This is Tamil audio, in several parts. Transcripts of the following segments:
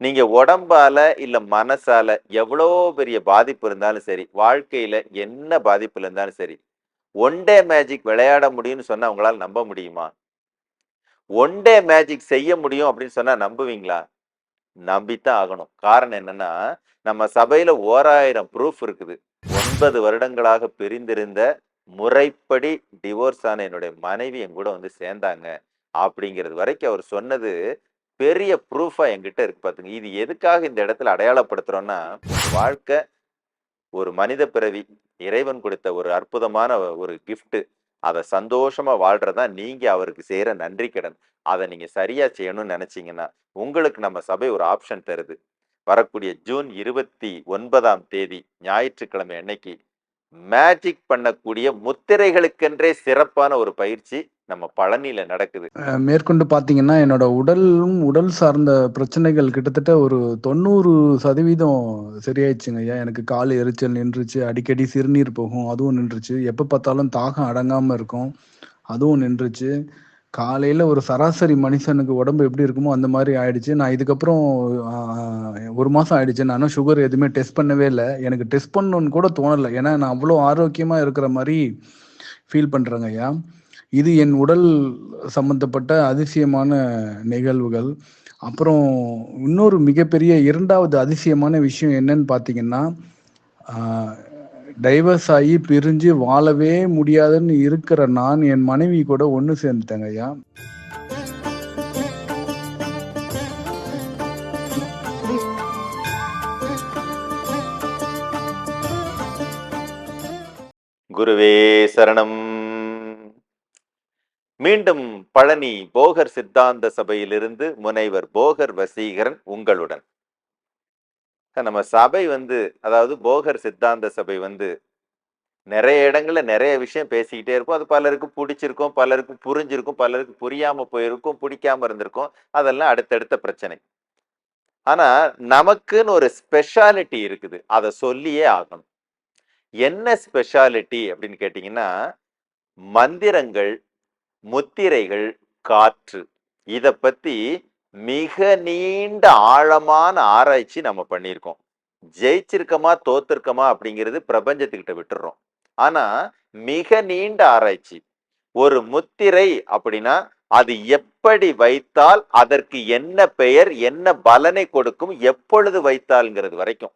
நீங்க உடம்பால இல்ல மனசால எவ்வளோ பெரிய பாதிப்பு இருந்தாலும் சரி வாழ்க்கையில என்ன பாதிப்பு இருந்தாலும் சரி ஒன் டே மேஜிக் விளையாட முடியும்னு சொன்னா உங்களால் நம்ப முடியுமா? ஒன் டே மேஜிக் செய்ய முடியும் அப்படின்னு சொன்னா நம்புவீங்களா? நம்பித்தான் ஆகணும். காரணம் என்னன்னா நம்ம சபையில ஓராயிரம் ப்ரூஃப் இருக்குது. ஒன்பது வருடங்களாக பிரிந்திருந்த முறைப்படி டிவோர்ஸ் ஆன என்னுடைய மனைவி என் கூட வந்து சேர்ந்தாங்க. அப்படிங்கிறது வரைக்கும் அவர் சொன்னது பெரிய ப்ரூஃபா என்கிட்ட இருக்கு பாத்துங்க. இது எதுக்காக இந்த இடத்துல அடையாளப்படுத்துறோம்னா வாழ்க்கை ஒரு மனித பிறவி இறைவன் கொடுத்த ஒரு அற்புதமான ஒரு கிஃப்ட்டு அதை சந்தோஷமா வாழ்றதா நீங்க அவருக்கு செய்யற நன்றி கடன். அதை நீங்க சரியா செய்யணும்னு நினைச்சீங்கன்னா உங்களுக்கு நம்ம சபை ஒரு ஆப்ஷன் தருது. வரக்கூடிய ஜூன் இருபத்தி ஒன்பதாம் தேதி ஞாயிற்றுக்கிழமை அன்னைக்கு மேஜிக் பண்ணக்கூடிய முத்திரைகளுக்கென்றே சிறப்பான ஒரு பயிற்சி நம்ம பழனியில நடக்குது. மேற்கொண்டு பாத்தீங்கன்னா என்னோட உடலும் உடல் சார்ந்த பிரச்சனைகள் கிட்டத்தட்ட ஒரு தொண்ணூறு சதவீதம் சரியாயிடுச்சுங்க ஐயா. எனக்கு கால் எரிச்சல் நின்றுச்சு அடிக்கடி சிறுநீர் போகும் அதுவும் நின்றுச்சு. எப்போ பார்த்தாலும் தாகம் அடங்காமல் இருக்கும் அதுவும் நின்றுச்சு. காலையில் ஒரு சராசரி மனுஷனுக்கு உடம்பு எப்படி இருக்குமோ அந்த மாதிரி ஆயிடுச்சு. நான் இதுக்கப்புறம் ஒரு மாதம் ஆயிடுச்சு. நானும் சுகர் எதுவுமே டெஸ்ட் பண்ணவே இல்லை. எனக்கு டெஸ்ட் பண்ணணும்னு கூட தோணலை. ஏன்னா நான் அவ்வளோ ஆரோக்கியமாக இருக்கிற மாதிரி ஃபீல் பண்றேங்க ஐயா. இது என் உடல் சம்பந்தப்பட்ட அதிசயமான நிகழ்வுகள். அப்புறம் இன்னொரு மிகப்பெரிய இரண்டாவது அதிசயமான விஷயம் என்னன்னு பார்த்தீங்கன்னா டைவர்ஸ் ஆகி பிரிஞ்சு வாழவே முடியாதுன்னு இருக்கிற நான் என் மனைவி கூட ஒன்று சேர்ந்துட்டேங்க ஐயா. குருவே சரணம். மீண்டும் பழனி போகர் சித்தாந்த சபையிலிருந்து முனைவர் போகர் வசீகரன் உங்களுடன். நம்ம சபை வந்து அதாவது போகர் சித்தாந்த சபை வந்து நிறைய இடங்கள்ல நிறைய விஷயம் பேசிக்கிட்டே இருப்போம் அது பலருக்கு பிடிச்சிருக்கும் பலருக்கு புரிஞ்சிருக்கும் பலருக்கு புரியாம போயிருக்கும் பிடிக்காம இருந்திருக்கும். அதெல்லாம் அடுத்தடுத்த பிரச்சனை. ஆனா நமக்குன்னு ஒரு ஸ்பெஷாலிட்டி இருக்குது. அதை சொல்லியே ஆகணும். என்ன ஸ்பெஷாலிட்டி அப்படின்னு கேட்டிங்கன்னா மந்திரங்கள் முத்திரைகள் காற்று. இத பத்தி மிக நீண்ட ஆழமான ஆராய்ச்சி நம்ம பண்ணியிருக்கோம். ஜெயிச்சிருக்கமா தோத்திருக்கமா அப்படிங்கிறது பிரபஞ்சத்துக்கிட்ட விட்டுறோம். ஆனா மிக நீண்ட ஆராய்ச்சி. ஒரு முத்திரை அப்படின்னா அது எப்படி வைத்தால் அதற்கு என்ன பெயர் என்ன பலனை கொடுக்கும் எப்பொழுது வைத்தால்ங்கிறது வரைக்கும்.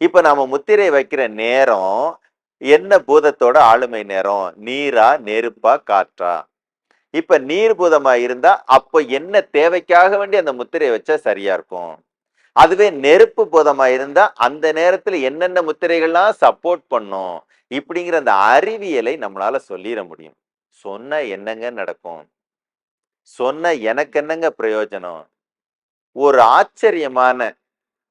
இப்ப நாம முத்திரை வைக்கிற நேரம் என்ன பூதத்தோட ஆளுமை நேரம்? நீரா நெருப்பா காற்றா? இப்ப நீர்பூதமா இருந்தா அப்ப என்ன தேவைக்காக வேண்டி அந்த முத்திரையை வச்சா சரியா இருக்கும்? அதுவே நெருப்பு பூதமா இருந்தா அந்த நேரத்துல என்னென்ன முத்திரைகள்லாம் சப்போர்ட் பண்ணும்? இப்படிங்கிற அந்த அறிவியலை நம்மளால சொல்லிட முடியும். சொன்ன என்னங்க நடக்கும்? சொன்ன எனக்கு என்னங்க பிரயோஜனம்? ஒரு ஆச்சரியமான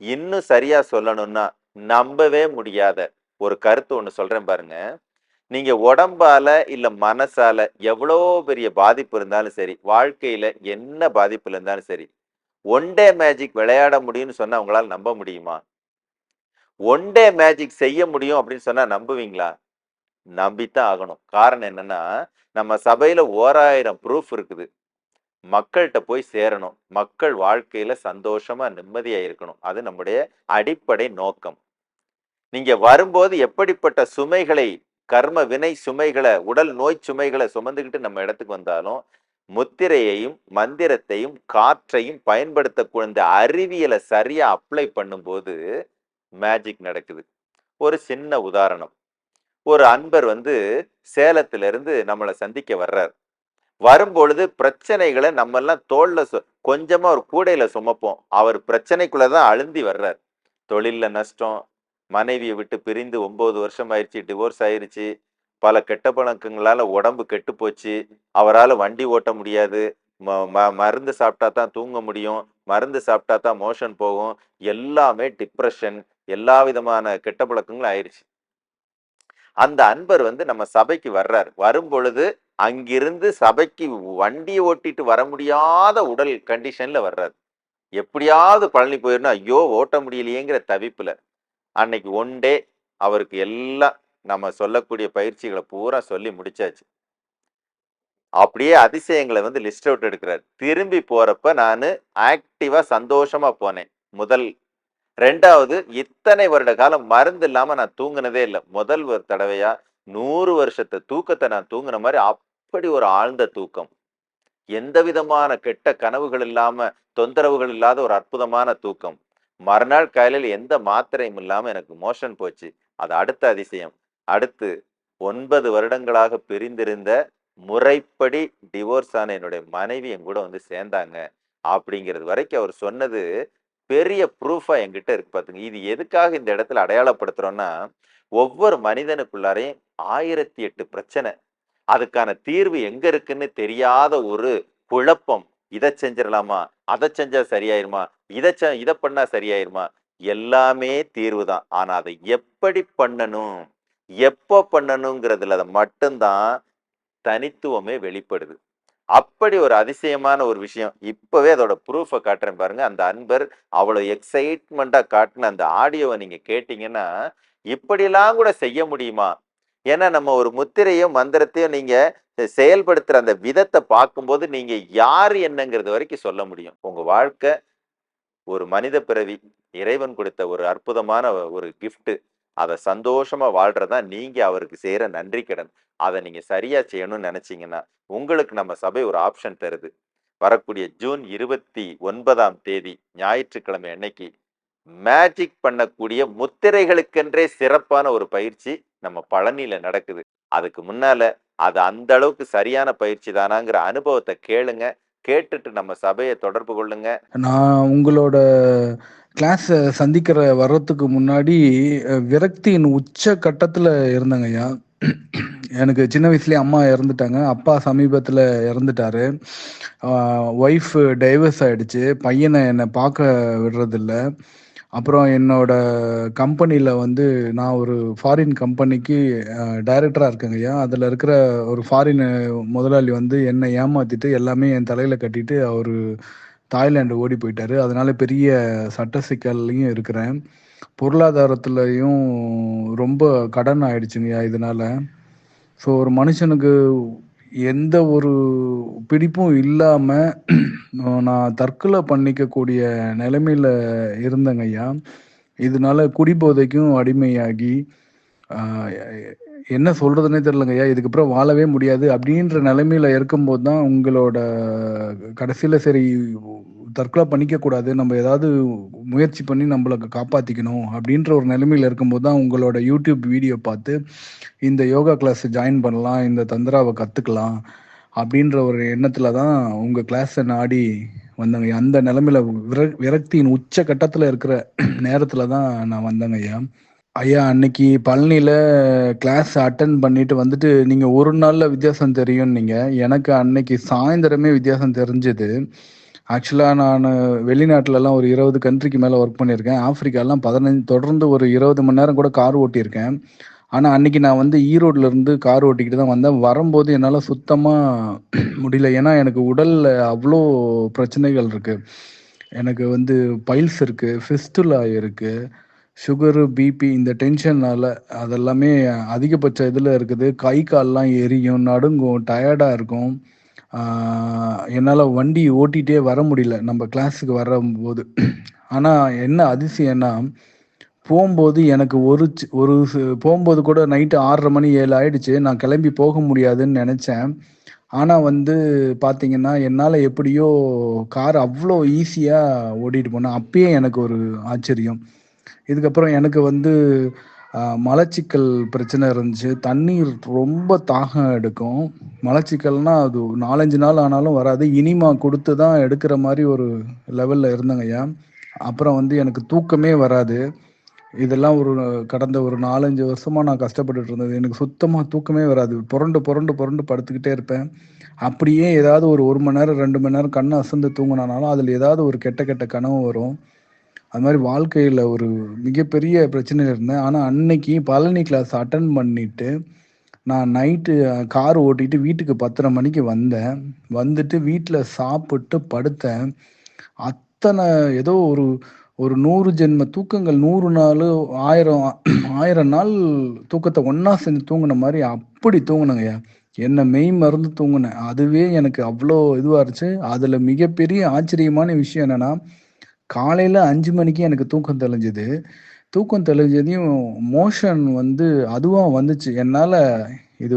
இன்னும் சரியா சொல்லணும்னா நம்பவே முடியாத ஒரு கருத்து ஒன்று சொல்றேன் பாருங்க. நீங்க உடம்பால இல்ல மனசால எவ்வளோ பெரிய பாதிப்பு இருந்தாலும் சரி வாழ்க்கையில என்ன பாதிப்பு இருந்தாலும் சரி ஒன் டே மேஜிக் விளையாட முடியும்னு சொன்னா உங்களால நம்ப முடியுமா? ஒன் டே மேஜிக் செய்ய முடியும் அப்படின்னு சொன்னா நம்புவீங்களா? நம்பித்தான் ஆகணும். காரணம் என்னன்னா நம்ம சபையில ஓராயிரம் ப்ரூஃப் இருக்குது. மக்கள்கிட்ட போய் சேரணும். மக்கள் வாழ்க்கையில சந்தோஷமா நிம்மதியா இருக்கணும். அது நம்முடைய அடிப்படை நோக்கம். நீங்க வரும்போது எப்படிப்பட்ட சுமைகளை கர்ம வினை சுமைகளை உடல் நோய் சுமைகளை சுமந்துக்கிட்டு நம்ம இடத்துக்கு வந்தாலும் முத்திரையையும் மந்திரத்தையும் காற்றையும் பயன்படுத்தக்கூடிய இந்த அறிவியலை சரியா அப்ளை பண்ணும்போது மேஜிக் நடக்குது. ஒரு சின்ன உதாரணம். ஒரு அன்பர் வந்து சேலத்துல இருந்து நம்மளை சந்திக்க வர்றார். வரும்பொழுது பிரச்சனைகளை நம்ம எல்லாம் தோல்ல சு- கொஞ்சமா ஒரு கூடையில சுமப்போம். அவர் பிரச்சனைக்குள்ளதான் அழுந்தி வர்றார். தொழில்ல நஷ்டம் மனைவியை விட்டு பிரிந்து ஒம்பது வருஷம் ஆயிடுச்சு டிவோர்ஸ் ஆயிடுச்சு பல கெட்ட பழக்கங்களால உடம்பு கெட்டு போச்சு. அவரால் வண்டி ஓட்ட முடியாது. ம- ம- மருந்து சாப்பிட்டா தான் தூங்க முடியும். மருந்து சாப்பிட்டா தான் மோஷன் போகும். எல்லாமே டிப்ரெஷன் எல்லா விதமான கெட்ட பழக்கங்களும் ஆயிடுச்சு அந்த அன்பர் வந்து நம்ம சபைக்கு வர்றார். வரும் பொழுது அங்கிருந்து சபைக்கு வண்டியை ஓட்டிட்டு வர முடியாத உடல் கண்டிஷன்ல வர்றார். எப்படியாவது பழனி போயிடணும் ஐயோ ஓட்ட முடியலையேங்கிற தவிப்புல. அன்னைக்கு ஒன் டே அவருக்கு எல்லாம் நம்ம சொல்லக்கூடிய பயிற்சிகளை பூரா சொல்லி முடிச்சாச்சு. அப்படியே அதிசயங்களை வந்து லிஸ்ட் அவுட் எடுக்கிறார். திரும்பி போறப்ப நான் ஆக்டிவா சந்தோஷமா போனேன். முதல் ரெண்டாவது இத்தனை வருட காலம் மருந்து இல்லாம நான் தூங்கினதே இல்லை. முதல் ஒரு தடவையா நூறு வருஷத்தை தூக்கத்தை நான் தூங்குன மாதிரி அப்படி ஒரு ஆழ்ந்த தூக்கம். எந்த விதமான கெட்ட கனவுகள் இல்லாம தொந்தரவுகள் இல்லாத ஒரு அற்புதமான தூக்கம். மறுநாள் காலையில் எந்த மாத்திரையும் இல்லாமல் எனக்கு மோஷன் போச்சு. அது அடுத்த அதிசயம். அடுத்து ஒன்பது வருடங்களாக பிரிந்திருந்த முறைப்படி டிவோர்ஸ் ஆன என்னுடைய மனைவி என் கூட வந்து சேர்ந்தாங்க. அப்படிங்கிறது வரைக்கும் அவர் சொன்னது பெரிய ப்ரூஃபா என்கிட்ட இருக்கு பார்த்துங்க இது எதுக்காக இந்த இடத்துல அடையாளப்படுத்துகிறோன்னா ஒவ்வொரு மனிதனுக்குள்ளாரையும் ஆயிரத்தி எட்டு பிரச்சனை. அதுக்கான தீர்வு எங்க இருக்குன்னு தெரியாத ஒரு குழப்பம். இதை செஞ்சிடலாமா? அதை செஞ்சா சரியாயிருமா? இதை இதை பண்ணா சரியாயிருமா? எல்லாமே தீர்வு தான். ஆனா அதை எப்படி பண்ணணும்? எப்போ பண்ணணுங்கிறதுல அதை மட்டும்தான் தனித்துவமே வெளிப்படுது. அப்படி ஒரு அதிசயமான ஒரு விஷயம். இப்பவே அதோட ப்ரூஃபை காட்டுறேன் பாருங்க. அந்த அன்பர் அவ்வளோ எக்ஸைட்மெண்டா காட்டின அந்த ஆடியோவை நீங்க கேட்டீங்கன்னா இப்படியெல்லாம் கூட செய்ய முடியுமா? ஏன்னா நம்ம ஒரு முத்திரையும் மந்திரத்தையும் நீங்க செயல்படுத்துற அந்த விதத்தை பார்க்கும்போது நீங்க யார் என்னங்கிறது வரைக்கும் சொல்ல முடியும். உங்க வாழ்க்கை ஒரு மனித பிறவி இறைவன் கொடுத்த ஒரு அற்புதமான ஒரு கிஃப்ட்டு அதை சந்தோஷமா வாழ்றதா நீங்க அவருக்கு செய்யற நன்றி கடன். அதை நீங்க சரியா செய்யணும்னு நினைச்சீங்கன்னா உங்களுக்கு நம்ம சபை ஒரு ஆப்ஷன் தருது. வரக்கூடிய ஜூன் இருபத்தி ஒன்பதாம் தேதி ஞாயிற்றுக்கிழமை அன்னைக்கு மேஜிக் பண்ணக்கூடிய முத்திரைகளுக்கென்றே சிறப்பான ஒரு பயிற்சி நம்ம பழனியில நடக்குது. அதுக்கு முன்னால அது அந்த அளவுக்கு சரியான பயிற்சி தானாங்கிற அனுபவத்தை கேளுங்க. கேட்டுட்டு நம்ம சபையை தொடர்பு கொள்ளுங்க. நான் உங்களோட கிளாஸ் சந்திக்கிற வர்றதுக்கு முன்னாடி விரக்தியின் உச்ச கட்டத்துல இருந்தேங்க ஐயா. எனக்கு சின்ன வயசுலேயே அம்மா இறந்துட்டாங்க. அப்பா சமீபத்தில் இறந்துட்டாரு. ஒய்ஃப் டைவர்ஸ் ஆயிடுச்சு. பையனை என்னை பார்க்க விடுறதில்ல. அப்புறம் என்னோட கம்பெனியில் வந்து நான் ஒரு ஃபாரின் கம்பெனிக்கு டைரக்டராக இருக்கேங்க ஐயா. அதில் இருக்கிற ஒரு ஃபாரின் முதலாளி வந்து என்னை ஏமாத்திட்டு எல்லாமே என் தலையில் கட்டிட்டு அவர் தாய்லாந்து ஓடி போயிட்டாரு. அதனால பெரிய சட்ட சிக்கல்லையும் இருக்கிறேன். பொருளாதாரத்துலையும் ரொம்ப கடன் ஆயிடுச்சுங்கய்யா இதனால. ஸோ ஒரு மனுஷனுக்கு எந்த ஒரு பிடிப்பும் இல்லாமல் நான் தற்கொலை பண்ணிக்கக்கூடிய நிலைமையில இருந்தேங்க ஐயா. இதனால குடிபோதைக்கும் அடிமையாகி என்ன சொல்றதுன்னே தெரியலங்க ஐயா. இதுக்கப்புறம் வாழவே முடியாது. அப்படின்ற நிலைமையில இருக்கும்போது தான் உங்களோட கடைசியில சரி தற்கொலை பண்ணிக்க கூடாது நம்ம ஏதாவது முயற்சி பண்ணி நம்மளுக்கு காப்பாற்றிக்கணும் அப்படின்ற ஒரு நிலைமையில் இருக்கும்போது தான் உங்களோட யூடியூப் வீடியோ பார்த்து இந்த யோகா கிளாஸ் ஜாயின் பண்ணலாம் இந்த தந்திராவை கற்றுக்கலாம் அப்படின்ற ஒரு எண்ணத்தில் தான் உங்கள் கிளாஸை நாடி வந்தங்க. அந்த நிலமையில விர விரக்தியின் உச்ச கட்டத்தில் இருக்கிற நேரத்தில் தான் நான் வந்தேங்க ஐயா. ஐயா அன்னைக்கு பழனியில் கிளாஸ் அட்டன் பண்ணிட்டு வந்துட்டு நீங்கள் ஒரு நாளில் வித்தியாசம் தெரியும் நீங்கள் எனக்கு அன்னைக்கு சாயந்தரமே வித்தியாசம் தெரிஞ்சது. ஆக்சுவலாக நான் வெளிநாட்டிலலாம் ஒரு இருபது கண்ட்ரிக்கு மேலே ஒர்க் பண்ணியிருக்கேன். ஆஃப்ரிக்காலாம் பதினஞ்சு தொடர்ந்து ஒரு இருபது மணி நேரம் கூட கார் ஓட்டியிருக்கேன். ஆனால் அன்னைக்கு நான் வந்து ஈரோட்ல இருந்து கார் ஓட்டிக்கிட்டு தான் வந்தேன். வரும்போது என்னால் சுத்தமாக முடியல. ஏன்னா எனக்கு உடலில் அவ்வளோ பிரச்சனைகள் இருக்குது எனக்கு வந்து பைல்ஸ் இருக்குது ஃபிஸ்டுலா இருக்குது சுகரு பிபி இந்த டென்ஷனால் அதெல்லாமே அதிகபட்ச இதில் இருக்குது. கை கால்லாம் எரியும் நடுங்கும் டயர்டாக இருக்கும். என்னால் வண்டி ஓட்டிகிட்டே வர முடியல. நம்ம கிளாஸுக்கு வரும்போது. ஆனால் என்ன அதிசயம்னா போகும்போது எனக்கு ஒரு ஒரு போகும்போது கூட நைட்டு ஆறரை மணி ஏழு ஆயிடுச்சு. நான் கிளம்பி போக முடியாதுன்னு நினச்சேன். ஆனால் வந்து பார்த்தீங்கன்னா என்னால் எப்படியோ கார் அவ்வளோ ஈஸியாக ஓட்டிகிட்டு போனேன். அப்பயே எனக்கு ஒரு ஆச்சரியம். இதுக்கப்புறம் எனக்கு வந்து மலச்சிக்கல் பிரச்சனை இருந்துச்சு. தண்ணீர் ரொம்ப தாகம் எடுக்கும். மலச்சிக்கல்னா அது நாலஞ்சு நாள் ஆனாலும் வராது. இனிமா கொடுத்து தான் எடுக்கிற மாதிரி ஒரு லெவலில் இருந்தேங்க ஐயா. அப்புறம் வந்து எனக்கு தூக்கமே வராது. இதெல்லாம் ஒரு கடந்த ஒரு நாலஞ்சு வருஷமா நான் கஷ்டப்பட்டுட்டு இருந்தது. எனக்கு சுத்தமாக தூக்கமே வராது. புரண்டு புரண்டு புரண்டு படுத்துக்கிட்டே இருப்பேன். அப்படியே ஏதாவது ஒரு ஒரு மணி நேரம் ரெண்டு மணி நேரம் கண்ணை அசந்து தூங்கினாலும் அதில் ஏதாவது ஒரு கெட்ட கெட்ட கனவு வரும். அது மாதிரி வாழ்க்கையில் ஒரு மிகப்பெரிய பிரச்சனையில் இருந்தேன். ஆனால் அன்னைக்கு பழனி கிளாஸ் அட்டன் பண்ணிட்டு நான் நைட்டு கார் ஓட்டிட்டு வீட்டுக்கு பத்தரை மணிக்கு வந்தேன். வந்துட்டு வீட்டில் சாப்பிட்டு படுத்தேன். அத்தனை ஏதோ ஒரு ஒரு நூறு ஜென்ம தூக்கங்கள் நூறு நாள் ஆயிரம் ஆயிரம் நாள் தூக்கத்தை ஒன்றா சேர்ந்து தூங்கின மாதிரி அப்படி தூங்கினங்கய்யா என்னை மெய் மறந்து தூங்கினேன். அதுவே எனக்கு அவ்வளோ இதுவாக இருந்துச்சு. அதில் மிகப்பெரிய ஆச்சரியமான விஷயம் என்னென்னா காலையில் அஞ்சு மணிக்கு எனக்கு தூக்கம் தெளிஞ்சது. தூக்கம் தெளிஞ்சதையும் மோஷன் வந்து அதுவும் வந்துச்சு. என்னால் இது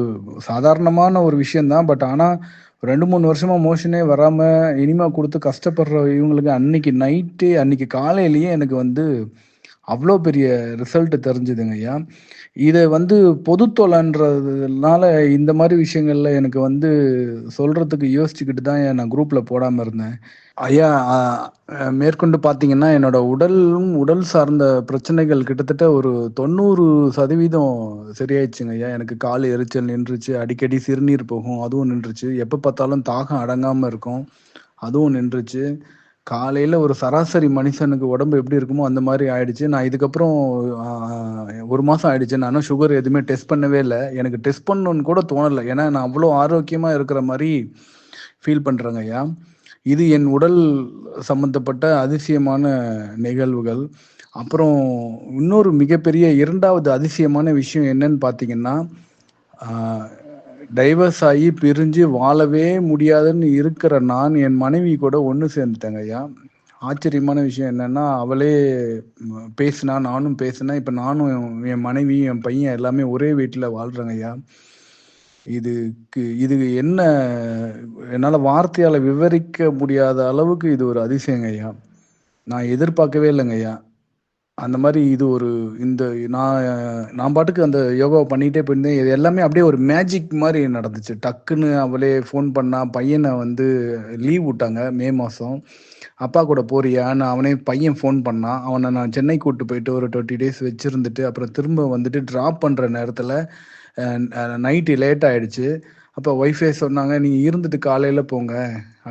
சாதாரணமான ஒரு விஷயந்தான் பட் ஆனால் ரெண்டு மூணு வருஷமா மோஷனே வராம இனிமா கொடுத்து கஷ்டப்படுற இவங்களுக்கு அன்னைக்கு நைட்டு அன்னைக்கு காலையிலேயே எனக்கு வந்து அவ்வளோ பெரிய ரிசல்ட் தெரிஞ்சதுங்கய்யா. இதை வந்து பொதுத்தொலைன்றதுனால இந்த மாதிரி விஷயங்கள்ல எனக்கு வந்து சொல்றதுக்கு யோசிச்சுக்கிட்டு தான் நான் குரூப்ல போடாம இருந்தேன். ஐயா மேற்கொண்டு பார்த்தீங்கன்னா, என்னோட உடலும், உடல் சார்ந்த பிரச்சனைகள் கிட்டத்தட்ட ஒரு தொண்ணூறு சதவீதம் சரியாயிடுச்சுங்க ஐயா எனக்கு கால் எரிச்சல் நின்றுச்சு. அடிக்கடி சிறுநீர் போகும். அதுவும் நின்றுச்சு. எப்போ பார்த்தாலும் தாகம் அடங்காமல் இருக்கும். அதுவும் நின்றுச்சு. காலையில் ஒரு சராசரி மனுஷனுக்கு உடம்பு எப்படி இருக்குமோ அந்த மாதிரி ஆயிடுச்சு. நான் இதுக்கப்புறம் ஒரு மாதம் ஆயிடுச்சு. நான் சுகர் எதுவுமே டெஸ்ட் பண்ணவே இல்லை எனக்கு டெஸ்ட் பண்ணணும்னு கூட தோணலை ஏன்னா நான் அவ்வளோ ஆரோக்கியமாக இருக்கிற மாதிரி ஃபீல் பண்ணுறேங்க ஐயா இது என் உடல் சம்மந்தப்பட்ட அதிசயமான நிகழ்வுகள். அப்புறம் இன்னொரு மிகப்பெரிய இரண்டாவது அதிசயமான விஷயம் என்னன்னு பார்த்தீங்கன்னா, டைவர்ஸ் ஆகி பிரிஞ்சு வாழவே முடியாதுன்னு இருக்கிற நான், என் மனைவி கூட ஒண்ணு சேர்ந்துட்டேங்கய்யா. ஆச்சரியமான விஷயம் என்னன்னா, அவளே பேசினா, நானும் பேசினேன். இப்போ நானும் என் மனைவி, என் பையன் எல்லாமே ஒரே வீட்டில் வாழ்கிறேங்க ஐயா இதுக்கு இது என்ன என்னால் வார்த்தையால் விவரிக்க முடியாத அளவுக்கு இது ஒரு அதிசயங்கய்யா. நான் எதிர்பார்க்கவே இல்லங்கய்யா. அந்த மாதிரி இது ஒரு இந்த நான் நான் பாட்டுக்கு அந்த யோகாவை பண்ணிகிட்டே போயிருந்தேன். இது எல்லாமே அப்படியே ஒரு மேஜிக் மாதிரி நடந்துச்சு. டக்குன்னு அவளே ஃபோன் பண்ணா. பையனை வந்து லீவ் விட்டாங்க மே மாதம் அப்பா கூட போறியான்னு அவனே பையன் ஃபோன் பண்ணான். அவனை நான் சென்னை கூட்டு போயிட்டு ஒரு 20 டேஸ் வச்சுருந்துட்டு அப்புறம் திரும்ப வந்துட்டு ட்ராப் பண்ணுற நேரத்தில் நைட்டு லேட் ஆயிடுச்சு. அப்போ ஒய்ஃபே சொன்னாங்க, நீங்கள் இருந்துட்டு காலையில் போங்க"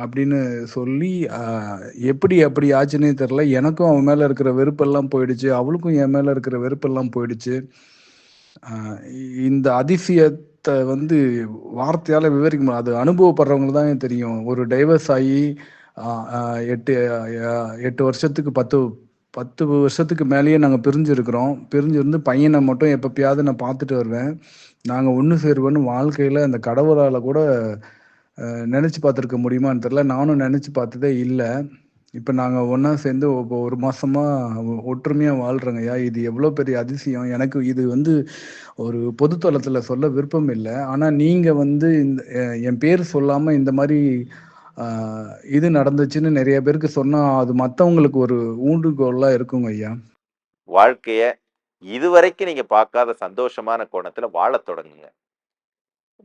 அப்படின்னு சொல்லி எப்படி அப்படி ஆச்சுன்னே தெரில எனக்கும் அவன் மேலே இருக்கிற வெறுப்பெல்லாம் போயிடுச்சு. அவளுக்கும் என் மேலே இருக்கிற வெறுப்பெல்லாம் போயிடுச்சு. இந்த அதிசயத்தை வந்து வார்த்தையால் விவரிக்க முடியாது. அது அனுபவப்படுறவங்க தான் தெரியும். ஒரு டைவர்ஸ் ஆகி எட்டு எட்டு வருஷத்துக்கு 10 10 வருஷத்துக்கு மேலேயே நாங்கள் பிரிஞ்சிருக்கிறோம். பிரிஞ்சிருந்து பையனை மட்டும் எப்பப்பயாவது நான் பார்த்துட்டு வருவேன். நாங்கள் ஒன்று சேருவோன்னு வாழ்க்கையில் அந்த கடவுளால் கூட நினச்சி பார்த்துருக்க முடியுமான்னு தெரில நானும் நினச்சி பார்த்ததே இல்லை இப்போ நாங்கள் ஒன்றா சேர்ந்து இப்போ ஒரு மாதமாக ஒற்றுமையாக வாழ்கிறோங்கய்யா இது எவ்வளோ பெரிய அதிசயம். எனக்கு இது வந்து ஒரு பொதுத்தளத்தில் சொல்ல விருப்பம் இல்லை ஆனால் நீங்கள் வந்து இந்த என் பேர் சொல்லாமல் இந்த மாதிரி இது நடந்துச்சுன்னு நிறைய பேருக்கு சொன்னா, அது மற்றவங்களுக்கு ஒரு ஊன்றுகோலாக இருக்குங்க ஐயா வாழ்க்கைய இதுவரைக்கும் நீங்க பார்க்காத சந்தோஷமான கோணத்துல வாழத் தொடங்குங்க.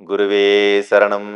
குருவே சரணம்.